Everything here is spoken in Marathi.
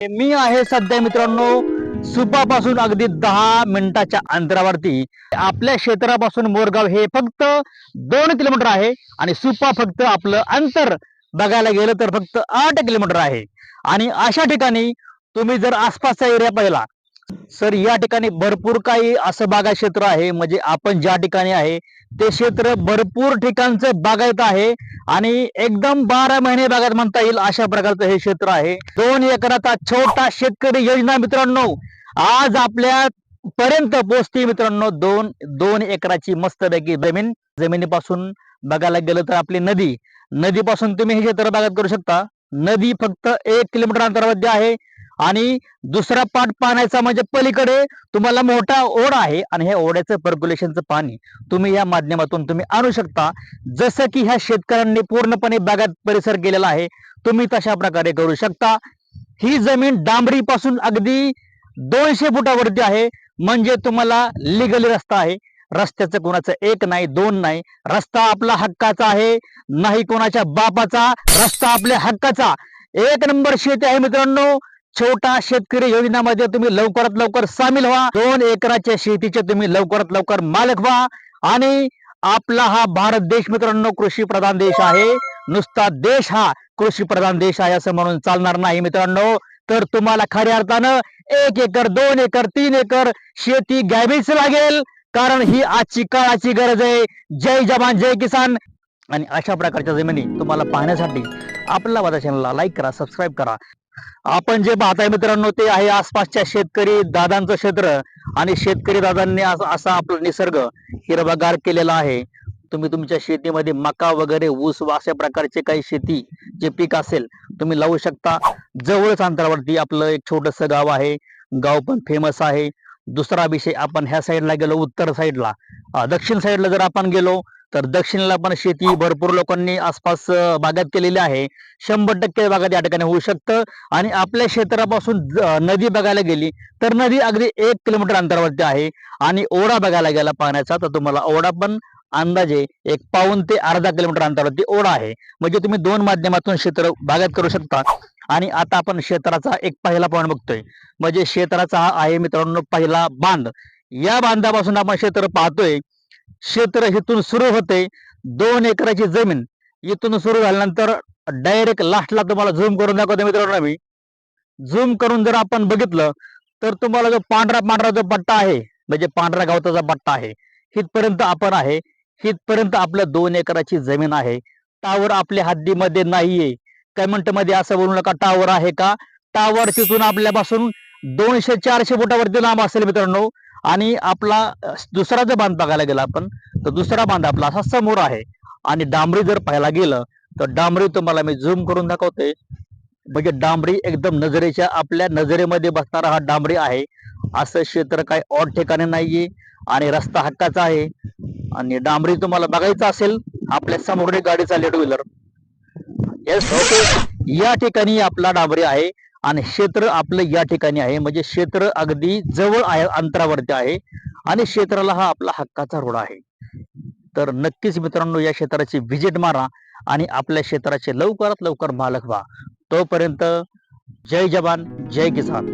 मी आहे सध्या मित्रांनो सुपापासून अगदी दहा मिनिटाच्या अंतरावरती. आपल्या क्षेत्रापासून मोरगाव हे फक्त दोन किलोमीटर आहे आणि सुपा फक्त आपलं अंतर बघायला गेलं तर फक्त आठ किलोमीटर आहे. आणि अशा ठिकाणी तुम्ही जर आसपासचा एरिया पाहिला सर या ठिकाणी भरपूर काही असं बागा क्षेत्र आहे. म्हणजे आपण ज्या ठिकाणी आहे ते क्षेत्र भरपूर ठिकाणचं बागायत आहे आणि एकदम बारा महिने बागायत म्हणता येईल अशा प्रकारचं हे क्षेत्र आहे. दोन एकराचा छोटा शेतकरी योजना मित्रांनो आज आपल्या पर्यंत पोहोचते मित्रांनो. दोन दोन एकराची मस्तपैकी जमीन जमिनीपासून बघायला गेलं तर आपली नदी. नदीपासून तुम्ही हे क्षेत्र बागायत करू शकता. नदी फक्त एक किलोमीटर अंतरावरती आहे. आणि दुसरा पाठ पाण्याचा म्हणजे पलीकडे तुम्हाला मोठा ओढ आहे आणि हे ओढ्याचं पर्क्युलेशनचं पाणी तुम्ही या माध्यमातून तुम्ही आणू शकता. जसं की ह्या शेतकऱ्यांनी पूर्णपणे बागात परिसर केलेला आहे तुम्ही तशा प्रकारे करू शकता. ही जमीन डांबरी पासून अगदी दोनशे फुटावरती आहे म्हणजे तुम्हाला लिगली रस्ता आहे. रस्त्याचं कोणाचं एक नाही दोन नाही. रस्ता आपला हक्काचा आहे नाही कोणाच्या बापाचा रस्ता आपल्या हक्काचा. एक नंबर शेती आहे मित्रांनो. छोटा शेतकरी योजनामध्ये तुम्ही लवकरात लवकर सामील व्हा. दोन एकराच्या शेतीचे तुम्ही लवकरात लवकर मालक व्हा. आणि आपला हा भारत देश मित्रांनो कृषी प्रधान देश आहे. नुसता देश हा कृषी प्रधान देश आहे असं म्हणून चालणार नाही मित्रांनो. तर तुम्हाला खऱ्या अर्थानं एक एकर दोन एकर तीन एकर शेती घ्यावीच लागेल. कारण ही आजची काळाची गरज आहे. जय जवान जय किसान. आणि अशा प्रकारच्या जमिनी तुम्हाला पाहण्यासाठी आपल्या माझ्या चॅनलला लाईक करा सबस्क्राईब करा. आपण जे पाहताय मित्रांनो ते आहे आसपासच्या शेतकरी दादांचं क्षेत्र आणि शेतकरी दादांनी असा आपला निसर्ग हिरवागार केलेला आहे. तुम्ही तुमच्या शेतीमध्ये मका वगैरे ऊस व अशा प्रकारचे काही शेती जे पीक असेल तुम्ही लावू शकता. जवळच अंतरावरती आपलं एक छोटस गाव आहे. गाव पण फेमस आहे. दुसरा विषय आपण ह्या साईडला गेलो उत्तर साईडला दक्षिण साईडला जर आपण गेलो तर दक्षिणेला पण शेती भरपूर लोकांनी आसपास बागात केलेली आहे. शंभर टक्के बागात या ठिकाणी होऊ शकतं. आणि आपल्या क्षेत्रापासून नदी बघायला गेली तर नदी अगदी एक किलोमीटर अंतरावरती आहे. आणि ओढा बघायला गेला पाण्याचा तर तुम्हाला ओढा पण अंदाजे एक पाऊन ते अर्धा किलोमीटर अंतरावरती ओढा आहे. म्हणजे तुम्ही दोन माध्यमातून क्षेत्र बागात करू शकता. आणि आता आपण क्षेत्राचा एक पहिला पॉईंट बघतोय. म्हणजे क्षेत्राचा हा आहे मित्रांनो पहिला बांध. या बांधापासून आपण क्षेत्र पाहतोय क्षेत्र इथून सुरू होते. दोन एकराची जमीन इथून सुरू झाल्यानंतर डायरेक्ट लास्टला तुम्हाला झूम करून दाखवतो मित्रांनो मी. झूम करून जर आपण बघितलं तर तुम्हाला जो पांढरा पांढरा जो पट्टा आहे म्हणजे पांढरा गवताचा पट्टा आहे हितपर्यंत आपण आहे. हितपर्यंत आपलं दोन एकराची जमीन आहे. टावर आपल्या हद्दीमध्ये नाहीये. कमेंटमध्ये असं बोलू नका टावर आहे का? टावर तिथून आपल्यापासून दोनशे चारशे फुटावरती लांब असेल मित्रांनो. आणि आपला दुसरा जर बांध बघायला गेला आपण तर दुसरा बांध आपला असा समोर आहे. आणि डांबरी जर पाहायला गेलं तर डांबरी तुम्हाला मी झूम करून दाखवते. म्हणजे डांबरी एकदम नजरेच्या आपल्या नजरेमध्ये बसणारा हा डांबरी आहे. असं क्षेत्र काही ऑड ठिकाणी नाहीये आणि रस्ता हक्काचा आहे. आणि डांबरी तुम्हाला बघायचं असेल आपल्यासमोर गाडीचा लेट व्हीलर येस ओके या ठिकाणी आपला डांबरी आहे. आणि क्षेत्र आपलं या ठिकाणी आहे. म्हणजे क्षेत्र अगदी जवळ आहे अंतरावरती आहे. आणि क्षेत्राला हा आपला हक्काचा रोड आहे. तर नक्कीच मित्रांनो या क्षेत्राची व्हिजिट मारा आणि आपल्या क्षेत्राचे लवकरात लवकर मालक व्हा. तोपर्यंत जय जवान जय किसान.